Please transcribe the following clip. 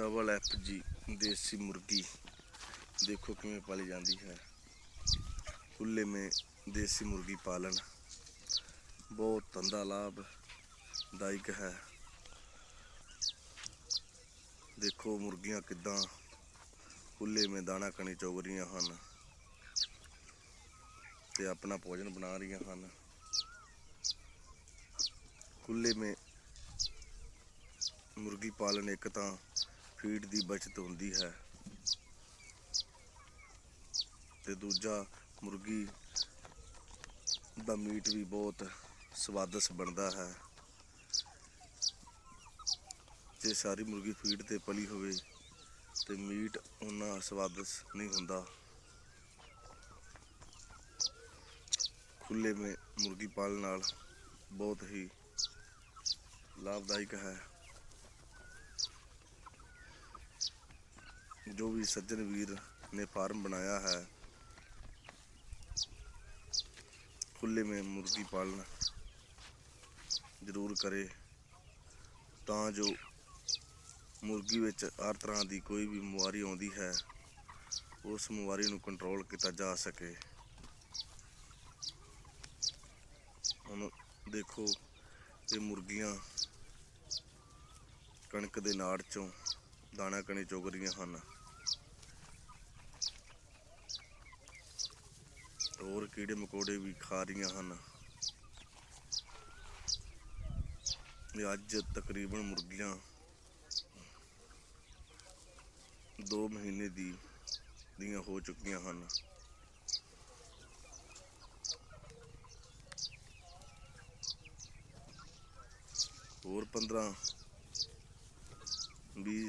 Double F ਜੀ ਦੇਸੀ ਮੁਰਗੀ। ਦੇਖੋ ਕਿਵੇਂ ਪਾਲੀ ਜਾਂਦੀ ਹੈ। ਖੁੱਲੇ ਮੇ ਦੇਸੀ ਮੁਰਗੀ ਪਾਲਣ। ਬਹੁਤ ਧੰਦਾ ਲਾਭਦਾਇਕ ਹੈ। ਦੇਖੋ ਮੁਰਗੀਆਂ ਕਿਦਾਂ ਖੁੱਲੇ ਮੇ ਦਾਣਾ ਕਣੀ ਚੁਗ ਰਹੀਆਂ ਹਨ। ਤੇ ਆਪਣਾ ਭੋਜਨ ਬਣਾ ਰਹੀਆਂ ਹਨ। ਖੁੱਲੇ ਮੇ ਮੁਰਗੀ ਪਾਲਣ ਇੱਕ ਤਾਂ ਫੀਡ ਦੀ ਬਚਤ ਹੁੰਦੀ ਹੈ। ਤੇ ਦੂਜਾ, ਮੁਰਗੀ ਦਾ ਮੀਟ ਵੀ ਬਹੁਤ ਸਵਾਦਿਸ਼ਟ ਬਣਦਾ ਹੈ। ਜੇ ਸਾਰੀ ਮੁਰਗੀ ਫੀਡ ਤੇ ਪਲੀ ਹੋਵੇ, ਤੇ ਮੀਟ ਉਹਨਾਂ ਸਵਾਦਿਸ਼ਟ ਨਹੀਂ ਹੁੰਦਾ। ਖੁੱਲੇ ਮੇ ਮੁਰਗੀ ਪਾਲਣ ਨਾਲ ਬਹੁਤ ਹੀ ਲਾਭਦਾਇਕ ਹੈ। ਜੋ ਵੀ ਸੱਜਣ ਵੀਰ ਨੇ ਫਾਰਮ ਬਣਾਇਆ ਹੈ ਖੁੱਲੇ ਮੇ ਮੁਰਗੀ ਪਾਲਣ ਜ਼ਰੂਰ ਕਰੇ, ਤਾਂ ਜੋ ਮੁਰਗੀ ਵਿੱਚ ਹਰ ਤਰ੍ਹਾਂ ਦੀ ਕੋਈ ਵੀ ਬਿਮਾਰੀ ਆਉਂਦੀ ਹੈ, ਉਸ ਬਿਮਾਰੀ ਨੂੰ ਕੰਟਰੋਲ ਕੀਤਾ ਜਾ ਸਕੇ। ਹੁਣ ਦੇਖੋ ਇਹ ਮੁਰਗੀਆਂ ਕਣਕ ਦੇ ਨਾੜ ਚੋਂ ਦਾਣਾ ਕਣੀ ਚੁਗ ਰਹੀਆਂ ਹਨ ਹੋਰ ਕੀੜੇ ਮਕੌੜੇ ਵੀ ਖਾ ਰਹੀਆਂ ਹਨ। ਇਹ ਅੱਜ ਤਕਰੀਬਨ ਮੁਰਗੀਆਂ 2 ਮਹੀਨੇ ਦੀ ਦੀਆਂ ਹੋ ਚੁੱਕੀਆਂ ਹਨ। ਹੋਰ 15 20